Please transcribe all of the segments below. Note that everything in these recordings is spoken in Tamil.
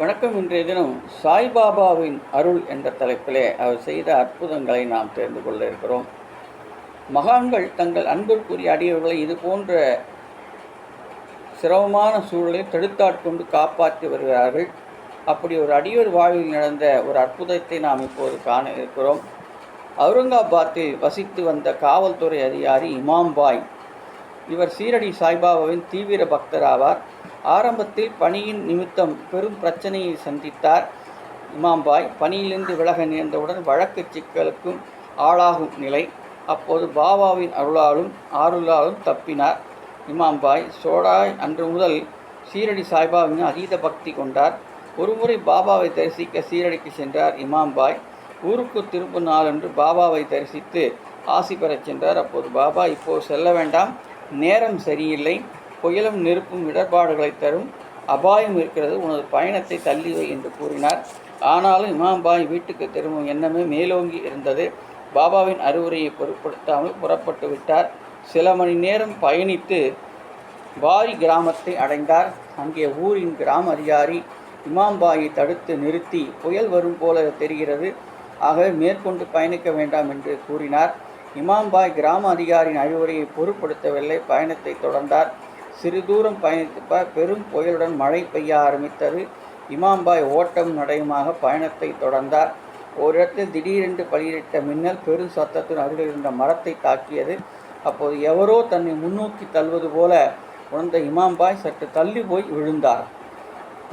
வணக்கம் இன்றைய தினம் சாய்பாபாவின் அருள் என்ற தலைப்பிலே அவர் செய்த அற்புதங்களை நாம் தெரிந்து கொள்ள இருக்கிறோம். மகான்கள் தங்கள் அன்பிற்குரிய அடியவர்களை இது போன்ற சிரமமான சூழலை தடுத்தாட்கொண்டு காப்பாற்றி வருகிறார்கள். அப்படி ஒரு அடியோர் வாழ்வில் நடந்த ஒரு அற்புதத்தை நாம் இப்போது காண இருக்கிறோம். அவுரங்காபாத்தில் வசித்து வந்த காவல்துறை அதிகாரி இமாம்பாய் இவர் சீரடி சாய்பாபாவின் தீவிர பக்தராவார். ஆரம்பத்தில் பணியின் நிமித்தம் பெரும் பிரச்சனையை சந்தித்தார். இமாம்பாய் பணியிலிருந்து விலக நேர்ந்தவுடன் வழக்கு சிக்கலுக்கும் ஆளாகும் நிலை. அப்போது பாபாவின் அருளாலும் ஆருளாலும் தப்பினார். இமாம்பாய் சோடாய் அன்று முதல் சீரடி சாய்பாவின் அதீத பக்தி கொண்டார். ஒருமுறை பாபாவை தரிசிக்க சீரடிக்கு சென்றார் இமாம்பாய் ஊருக்கு திரும்பும் நாளன்று பாபாவை தரிசித்து ஆசி பெறச் சென்றார். அப்போது பாபா இப்போது செல்ல வேண்டாம் நேரம் சரியில்லை. புயலும் நெருப்பும் இடர்பாடுகளை தரும். அபாயம் இருக்கிறது. உனது பயணத்தை தள்ளிவை என்று கூறினார். ஆனாலும் இமாம்பாய் வீட்டுக்கு திரும்பும் எண்ணமே மேலோங்கி இருந்தது. பாபாவின் அறிவுரையை பொருட்படுத்தாமல் புறப்பட்டு விட்டார். சில மணி நேரம் பயணித்து பாரி கிராமத்தை அடைந்தார். அங்கே ஊரின் கிராம அதிகாரி இமாம்பாயை தடுத்து நிறுத்தி புயல் வரும் போல தெரிகிறது. ஆகவே மேற்கொண்டு பயணிக்க வேண்டாம் என்று கூறினார். இமாம்பாய் கிராம அதிகாரியின் அறிவுரையை பொருட்படுத்தவில்லை. பயணத்தை தொடர்ந்தார். சிறு தூரம் பயணித்தப்ப பெரும் புயலுடன் மழை பெய்ய ஆரம்பித்தது. இமாம்பாய் ஓட்டம் நடையுமாக பயணத்தை தொடர்ந்தார். ஓரிடத்தில் திடீரென்று பலியிட்ட மின்னல் பெரும் சத்தத்தின் அருகில் இருந்த மரத்தை தாக்கியது. அப்போது எவரோ தன்னை முன்னோக்கி தள்ளுவது போல உணர்ந்த இமாம்பாய் சற்று தள்ளி போய் விழுந்தார்.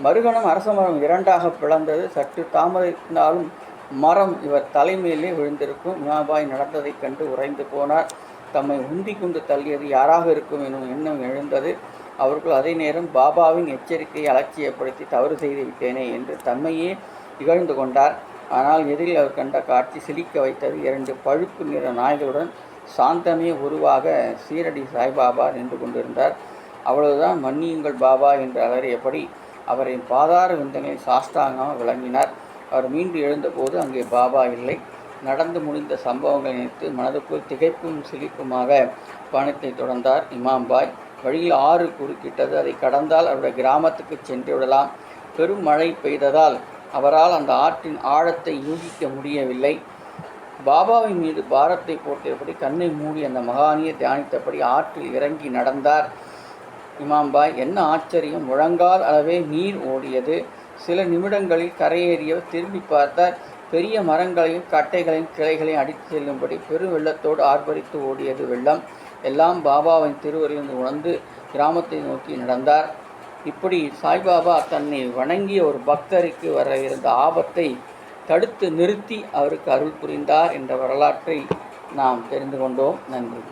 மறுகணம் அரச மரம் இரண்டாக பிளந்தது. சற்று தாமதித்தாலும் மரம் இவர் தலைமையிலே விழுந்திருக்கும். இமாம்பாய் நடந்ததைக் கண்டு உறைந்து போனார். தம்மை உந்தி கொண்டு தள்ளியது யாராக இருக்கும் எனும் எண்ணம் எழுந்தது. அவர்கள் அதே நேரம் பாபாவின் எச்சரிக்கையை அலட்சியப்படுத்தி தவறு செய்து விட்டேனே என்று தம்மையே இகழ்ந்து கொண்டார். ஆனால் எதிரில் அவர் கண்ட காட்சி சிலிக்க வைத்தது. இரண்டு பழுப்பு நிற நாய்களுடன் சாந்தமே உருவாக சீரடி சாய்பாபா நின்று கொண்டிருந்தார். அவ்வளவுதான் மன்னியுங்கள் பாபா என்று அலறியபடி அவரின் பாதார விந்தனை சாஷ்டாங்கமாக விளங்கினார். அவர் மீண்டு எழுந்தபோது அங்கே பாபா இல்லை. நடந்து முடிந்த சம்பவங்களை நினைத்து மனதுக்குள் திகைப்பும் சிலிப்புமாக பயணத்தை தொடர்ந்தார் இமாம்பாய் வழியில் ஆறு குறுக்கிட்டது. அதை கடந்தால் அவருடைய கிராமத்துக்கு சென்று விடலாம். பெரும் மழை பெய்ததால் அவரால் அந்த ஆற்றின் ஆழத்தை யூகிக்க முடியவில்லை. பாபாவின் மீது பாரத்தை போட்டியபடி கண்ணை மூடி அந்த மகானியை தியானித்தபடி ஆற்றில் இறங்கி நடந்தார். இமாம்பாய் என்ன ஆச்சரியம். முழங்கால் அளவே நீர் ஓடியது. சில நிமிடங்களில் கரையேறியவர் திரும்பி பார்த்தார். பெரிய மரங்களையும் கட்டைகளையும் கிளைகளையும் அடித்து செல்லும்படி பெரு வெள்ளத்தோடு ஆர்ப்பரித்து ஓடியது வெள்ளம். எல்லாம் பாபாவின் திருவரிலிருந்து உணர்ந்து கிராமத்தை நோக்கி நடந்தார். இப்படி சாய்பாபா தன்னை வணங்கிய ஒரு பக்தருக்கு வர இருந்த ஆபத்தை தடுத்து நிறுத்தி அவருக்கு அருள் புரிந்தார் என்ற வரலாற்றை நாம் தெரிந்து கொண்டோம். நன்றி.